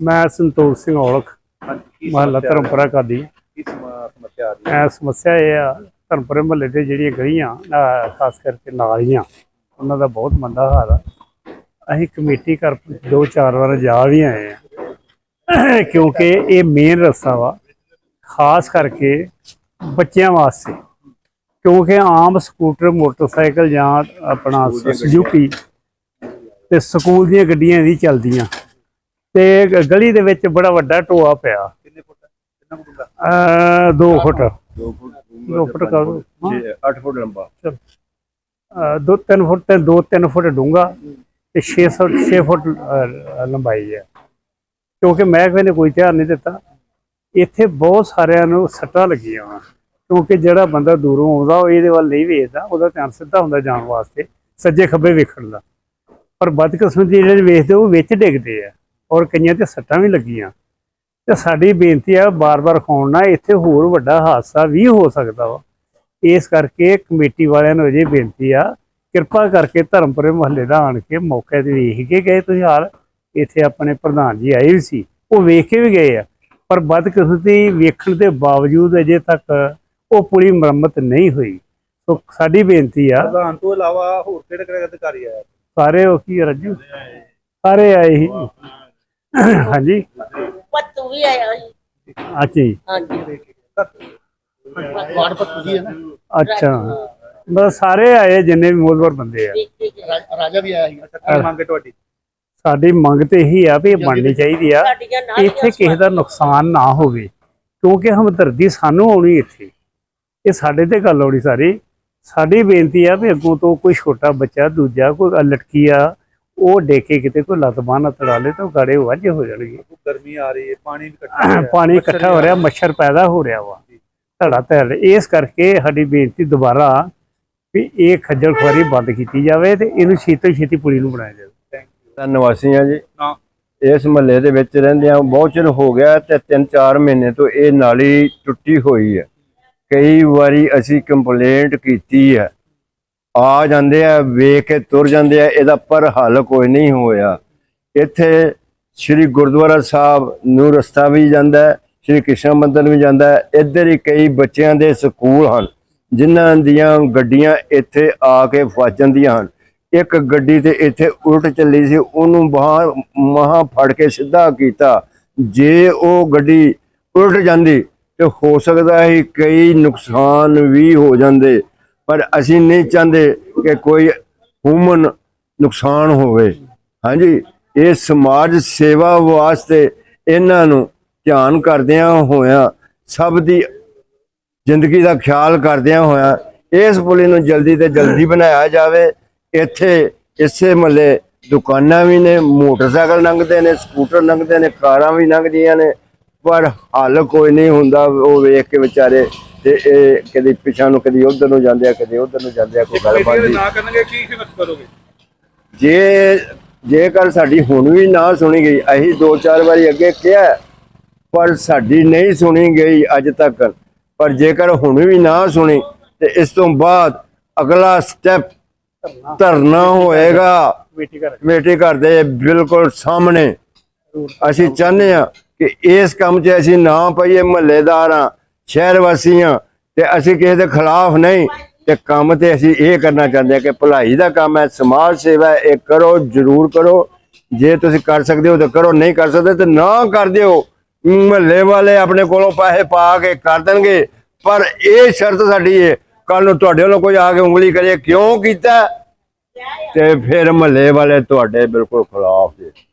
ਮੈਂ ਸੰਤੋਖ ਸਿੰਘ ਔਲਖ ਮਹੱਲਾ ਧਰਮਪੁਰਾ ਕਾਦੀ ਕੀ ਸਮ- ਸਮੱਸਿਆ ਆ ਰਹੀ ਹੈ? ਐ ਸਮੱਸਿਆ ਇਹ ਆ ਧਰਮਪੁਰੇ ਮਹੱਲੇ ਦੇ ਜਿਹੜੀਆਂ ਗਲੀਆਂ ਖਾਸ ਕਰਕੇ ਨਾਲੀਆਂ ਉਹਨਾਂ ਦਾ ਬਹੁਤ ਮੰਦਾ ਹਾਲ ਆ। ਅਸੀਂ ਕਮੇਟੀ ਘਰ ਦੋ ਚਾਰ ਵਾਰ ਜਾ ਵੀ ਆਏ ਆ। ਕਿਉਂਕਿ ਇਹ ਮੇਨ ਰਸਤਾ ਵਾ ਖਾਸ ਕਰਕੇ ਬੱਚਿਆਂ ਵਾਸਤੇ। ਕਿਉਂਕਿ ਆਮ ਸਕੂਟਰ ਮੋਟਰਸਾਈਕਲ ਜਾਂ ਆਪਣਾ ਸੁਜ਼ੂਕੀ ਤੇ ਸਕੂਲ ਦੀਆਂ ਗੱਡੀਆਂ ਦੀ ਚੱਲਦੀਆਂ। ਤੇ ਗਲੀ ਦੇ ਵਿੱਚ ਬੜਾ ਵੱਡਾ ਟੋਆ ਪਿਆ। ਕਿੰਨੇ ਫੁੱਟ ਕਿੰਨਾ ਡੂੰਘਾ ਅ 2 ਫੁੱਟ। 2 ਫੁੱਟ ਦੋ ਫੁੱਟ ਕਰ ਦਿਓ। ਹਾਂ। 8 ਫੁੱਟ ਲੰਬਾ। ਦੋ ਤਿੰਨ ਫੁੱਟ ਤੇ ਦੋ ਤਿੰਨ ਫੁੱਟ ਡੂੰਘਾ ਤੇ 6 ਫੁੱਟ 6 ਫੁੱਟ ਲੰਬਾਈ ਹੈ। ਕਿਉਂਕਿ ਮਹਿਕਮੇ ਨੇ ਕੋਈ ਧਿਆਨ ਨਹੀਂ ਦਿੱਤਾ। ਇੱਥੇ ਬਹੁਤ ਸਾਰਿਆਂ ਨੂੰ ਸੱਟਾਂ ਲੱਗੀਆਂ ਵਾ। ਕਿਉਂਕਿ ਜਿਹੜਾ ਬੰਦਾ ਦੂਰੋਂ ਆਉਂਦਾ ਉਹ ਇਹਦੇ ਵੱਲ ਨਹੀਂ ਵੇਖਦਾ। ਉਹਦਾ ਧਿਆਨ ਸਿੱਧਾ ਹੁੰਦਾ ਜਾਣ ਵਾਸਤੇ ਸੱਜੇ ਖੱਬੇ ਵੇਖਣ ਦਾ। ਪਰ ਬਦਕਿਸਮਤੀ ਜਿਹੜੇ ਵੇਖਦੇ ਉਹ ਵਿੱਚ ਡਿੱਗਦੇ ਆ। ਔਰ ਕਈਆਂ ਤੇ ਸੱਟਾਂ ਵੀ ਲੱਗੀਆਂ। ਤੇ ਸਾਡੀ ਬੇਨਤੀ ਆ ਬਾਰ-ਬਾਰ ਖਾਉਣ ਨਾਲ ਇੱਥੇ ਹੋਰ ਵੱਡਾ ਹਾਦਸਾ ਵੀ ਹੋ ਸਕਦਾ ਵਾ। ਇਸ ਕਰਕੇ ਕਮੇਟੀ ਵਾਲਿਆਂ ਨੂੰ ਅਜੇ ਬੇਨਤੀ ਆ ਕਿਰਪਾ ਕਰਕੇ ਧਰਮਪੁਰੇ ਮੁਹੱਲੇ ਦਾ ਆਣ ਕੇ ਮੌਕੇ ਤੇ ਵੇਖ ਕੇ ਗਏ ਤੁਸੀਂ ਹਾਲ। ਇੱਥੇ ਆਪਣੇ ਪ੍ਰਧਾਨ ਜੀ ਆਏ ਵੀ ਸੀ ਉਹ ਵੇਖ ਕੇ ਵੀ ਗਏ ਆ। ਪਰ ਬਦਕਿਸਮਤੀ ਵੇਖਣ ਦੇ ਬਾਵਜੂਦ ਅਜੇ ਤੱਕ ਉਹ ਪੂਰੀ ਮੁਰੰਮਤ ਨਹੀਂ ਹੋਈ। ਸੋ ਸਾਡੀ ਬੇਨਤੀ ਆ। ਪ੍ਰਧਾਨ ਤੋਂ ਇਲਾਵਾ ਹੋਰ ਕਿਹੜੇ ਕਿਹੜੇ ਅਧਿਕਾਰੀ ਆਏ? ਸਾਰੇ ਉਹ ਕੀ ਰੱਜੂ? ਸਾਰੇ ਆਏ ਸੀ ਹਾਂਜੀ। ਪੱਤੂ ਵੀ ਆਇਆ ਸੀ। ਅੱਛਾ ਜੀ। ਹਾਂਜੀ। ਵਾਰਡ ਪੱਤੂ ਜੀ ਹੈ ਨਾ। ਅੱਛਾ। ਬਸ ਸਾਰੇ ਆਏ ਜਿੰਨੇ ਵੀ ਮੋਦਵਰ ਬੰਦੇ ਆ। ਰਾ- ਰਾਜਾ ਵੀ ਆਇਆ ਸੀ। ਅੱਛਾ ਕੀ ਮੰਗ ਹੈ ਤੁਹਾਡੀ? ਸਾਡੀ ਮੰਗ ਤੇ ਇਹੀ ਆ ਵੀ ਇਹ ਬਣਨੀ ਚਾਹੀਦੀ ਆ। ਸਾਡੀਆਂ ਇੱਥੇ ਕਿਸੇ ਦਾ ਨੁਕਸਾਨ ਨਾ ਹੋਵੇ ਕਿਉਂਕਿ ਹਮਦਰਦੀ ਸਾਨੂੰ ਆਉਣੀ ਇੱਥੇ। ਇਹ ਸਾਡੇ ਤੇ ਗੱਲ ਆਉਣੀ ਸਾਰੀ। ਸਾਡੀ ਬੇਨਤੀ ਆ ਵੀ ਅੱਗੋਂ ਤੋਂ ਕੋਈ ਛੋਟਾ ਬੱਚਾ ਦੂਜਾ ਕੋਈ ਲਟਕੀ ਆ ਉਹ ਡੇਕੇ ਕਿਤੇ ਕੋਈ ਲੱਤ ਬਾਂਹ ਨਾ ਤੜਾ ਲੇ ਤਾਂ ਉਹ ਗਾੜੇ ਵਾਝੇ ਹੋ ਜਾਣਗੇ। ਗਰਮੀ ਆ ਰਹੀ ਹੈ ਪਾਣੀ ਵੀ ਇਕੱਠਾ ਹੋ ਰਿਹਾ। ਪਾਣੀ ਇਕੱਠਾ ਹੋ ਰਿਹਾ ਮੱਛਰ ਪੈਦਾ ਹੋ ਰਿਹਾ ਵਾ। ਧੜਾ ਧੜ ਇਸ ਕਰਕੇ ਸਾਡੀ ਬੇਨਤੀ ਦੁਬਾਰਾ ਵੀ ਇਹ ਖੱਜਲ ਖੁਆਰੀ ਬੰਦ ਕੀਤੀ ਜਾਵੇ ਤੇ ਇਹਨੂੰ ਛੇਤੀ ਛੇਤੀ ਪੁਲੀ ਨੂੰ ਬਣਾਇਆ ਜਾਵੇ। ਦਾ ਨਿਵਾਸੀ ਆ ਜੀ। ਇਸ ਮਹੱਲੇ ਦੇ ਵਿੱਚ ਰਹਿੰਦਿਆਂ ਬਹੁਤ ਚਿਰ ਹੋ ਗਿਆ ਤੇ 3-4 ਮਹੀਨੇ ਤੋਂ ਇਹ ਨਾਲੀ ਟੁੱਟੀ ਹੋਈ ਹੈ। ਕਈ ਵਾਰੀ ਅਸੀਂ ਕੰਪਲੇਂਟ ਕੀਤੀ ਹੈ। ਆ ਜਾਂਦੇ ਆ, ਵੇਖ ਕੇ ਤੁਰ ਜਾਂਦੇ ਆ, ਇਹਦਾ ਪਰ ਹੱਲ ਕੋਈ ਨਹੀਂ ਹੋਇਆ। ਇੱਥੇ ਸ੍ਰੀ ਗੁਰਦੁਆਰਾ ਸਾਹਿਬ ਨੂੰ ਰਸਤਾ ਵੀ ਜਾਂਦਾ ਹੈ, ਸ੍ਰੀ ਕ੍ਰਿਸ਼ਨ ਮੰਦਰ ਵੀ ਜਾਂਦਾ ਹੈ। ਇੱਧਰ ਹੀ ਕਈ ਬੱਚਿਆਂ ਦੇ ਸਕੂਲ ਹਨ, ਜਿਨ੍ਹਾਂ ਦੀਆਂ ਗੱਡੀਆਂ ਇੱਥੇ ਆ ਕੇ ਫਸ ਜਾਂਦੀਆਂ ਹਨ। ਇੱਕ ਗੱਡੀ ਤੇ ਇੱਥੇ ਉਲਟ ਚੱਲੀ ਸੀ, ਉਹਨੂੰ ਬਾਹਰ ਮਹਾ ਫੜ ਕੇ ਸਿੱਧਾ ਕੀਤਾ। ਜੇ ਉਹ ਗੱਡੀ ਉਲਟ ਜਾਂਦੀ ਤੇ ਹੋ ਸਕਦਾ ਹੈ ਕਈ ਨੁਕਸਾਨ ਵੀ ਹੋ ਜਾਂਦੇ। ਪਰ ਅਸੀਂ ਨਹੀਂ ਚਾਹੁੰਦੇ ਕਿ ਕੋਈ ਹੂਮਨ ਨੁਕਸਾਨ ਹੋਵੇ। ਹਾਂਜੀ, ਇਹ ਸਮਾਜ ਸੇਵਾ ਵਾਸਤੇ ਇਹਨਾਂ ਨੂੰ ਧਿਆਨ ਕਰਦਿਆਂ ਹੋਇਆਂ, ਸਭ ਦੀ ਜ਼ਿੰਦਗੀ ਦਾ ਖਿਆਲ ਕਰਦਿਆਂ ਹੋਇਆਂ ਇਸ ਪੁਲੀ ਨੂੰ ਜਲਦੀ ਤੇ ਜਲਦੀ ਬਣਾਇਆ ਜਾਵੇ। ਇੱਥੇ ਇਸੇ ਮਹੱਲੇ ਦੁਕਾਨਾਂ ਵੀ ਨੇ, ਮੋਟਰਸਾਈਕਲ ਲੰਘਦੇ ਨੇ, ਸਕੂਟਰ ਲੰਘਦੇ ਨੇ, ਕਾਰਾਂ ਵੀ ਲੰਘਦੀਆਂ ਨੇ, ਪਰ ਹੱਲ ਕੋਈ ਨਹੀਂ ਹੁੰਦਾ, ਉਹ ਵੇਖ ਕੇ ਵਿਚਾਰੇ ਤੇ ਇਹ ਕਦੀ ਪਿਛਾਂ ਨੂੰ ਕਦੀ ਉਧਰ ਨੂੰ ਜਾਂਦੇ ਆ ਕਦੀ ਉਧਰ ਨੂੰ ਜਾਂਦੇ ਆ ਕੋਈ ਗੱਲਬਾਤ ਕਮੇਟੀ ਨਹੀਂ। ਨਾ ਕਰਨਗੇ ਕੀ ਹਿੰਮਤ ਕਰੋਗੇ? ਜੇ ਜੇਕਰ ਸਾਡੀ ਹੁਣ ਵੀ ਨਾ ਸੁਣੀ ਗਈ ਅਸੀਂ ਦੋ ਚਾਰ ਵਾਰੀ ਅੱਗੇ ਕਿਹਾ ਹੈ, ਪਰ ਸਾਡੀ ਨਹੀਂ ਸੁਣੀ ਗਈ ਅੱਜ ਤੱਕ। ਪਰ ਜੇਕਰ ਹੁਣ ਵੀ ਨਾ ਸੁਣੀ ਤੇ ਇਸ ਤੋਂ ਬਾਅਦ ਅਗਲਾ ਸਟੈਪ ਧਰਨਾ ਹੋਏਗਾ। ਕਮੇਟੀ ਕਰ ਕਮੇਟੀ ਘਰ ਦੇ ਬਿਲਕੁਲ ਸਾਹਮਣੇ। ਅਸੀਂ ਚਾਹੁੰਦੇ ਆ ਕਿ ਇਸ ਕੰਮ 'ਚ ਅਸੀਂ ਨਾ ਪਈਏ ਮਹੱਲੇਦਾਰ ਸ਼ਹਿਰ ਵਾਸੀ ਹਾਂ ਤੇ ਅਸੀਂ ਕਿਸੇ ਦੇ ਖਿਲਾਫ ਨਹੀਂ ਤੇ ਕੰਮ ਤੇ ਅਸੀਂ ਇਹ ਕਰਨਾ ਚਾਹੁੰਦੇ ਆ ਕਿ ਭਲਾਈ ਦਾ ਕੰਮ ਹੈ, ਸਮਾਜ ਸੇਵਾ ਇਹ ਕਰੋ, ਜ਼ਰੂਰ ਕਰੋ। ਜੇ ਤੁਸੀਂ ਕਰ ਸਕਦੇ ਹੋ ਤਾਂ ਕਰੋ, ਨਹੀਂ ਕਰ ਸਕਦੇ ਤਾਂ ਨਾ ਕਰ ਦਿਓ। ਮਹੱਲੇ ਵਾਲੇ ਆਪਣੇ ਕੋਲੋਂ ਪੈਸੇ ਪਾ ਕੇ ਕਰ ਦੇਣਗੇ, ਪਰ ਇਹ ਸ਼ਰਤ ਸਾਡੀ ਹੈ ਕੱਲ ਨੂੰ ਤੁਹਾਡੇ ਵੱਲੋਂ ਕੋਈ ਆ ਕੇ ਉਂਗਲੀ ਕਰੇ, ਕਿਉਂ ਕੀਤਾ? ਤੇ ਫਿਰ ਮਹੱਲੇ ਵਾਲੇ ਤੁਹਾਡੇ ਬਿਲਕੁਲ ਖਿਲਾਫ ਜੀ